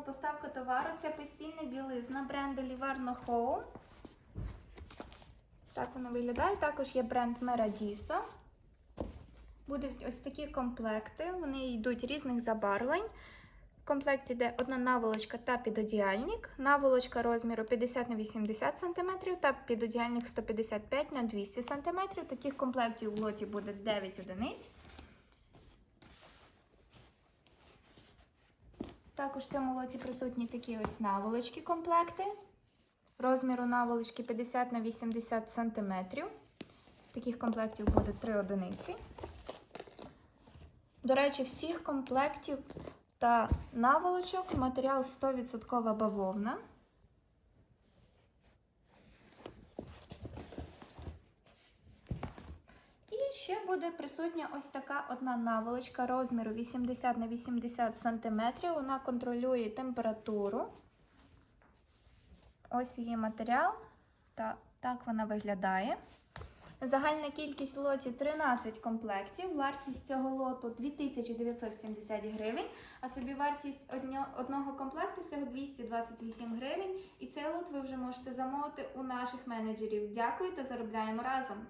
знову поставка товару. Це постільна білизна бренду Livarno Home. Так воно виглядає. Також є бренд Meradiso. Будуть ось такі комплекти. Вони йдуть різних забарвлень. В комплекті йде одна наволочка та підодіальник. Наволочка розміру 50 на 80 см та підодіальник 155 на 200 см. Таких комплектів в лоті буде 9 одиниць. Також в цьому лоті присутні такі ось наволочки комплекти. Розміру наволочки 50 на 80 см. Таких комплектів буде 3 одиниці. До речі, всіх комплектів та наволочок матеріал 100% бавовна. І ще буде присутня ось така одна наволочка розміру 80 на 80 см. Вона контролює температуру. Ось її матеріал. Та так вона виглядає. Загальна кількість лоті 13 комплектів. Вартість цього лоту 2970 гривень, а собівартість одня- одного комплекту всього 228 гривень. І цей лот ви вже можете замовити у наших менеджерів. Дякую та заробляємо разом!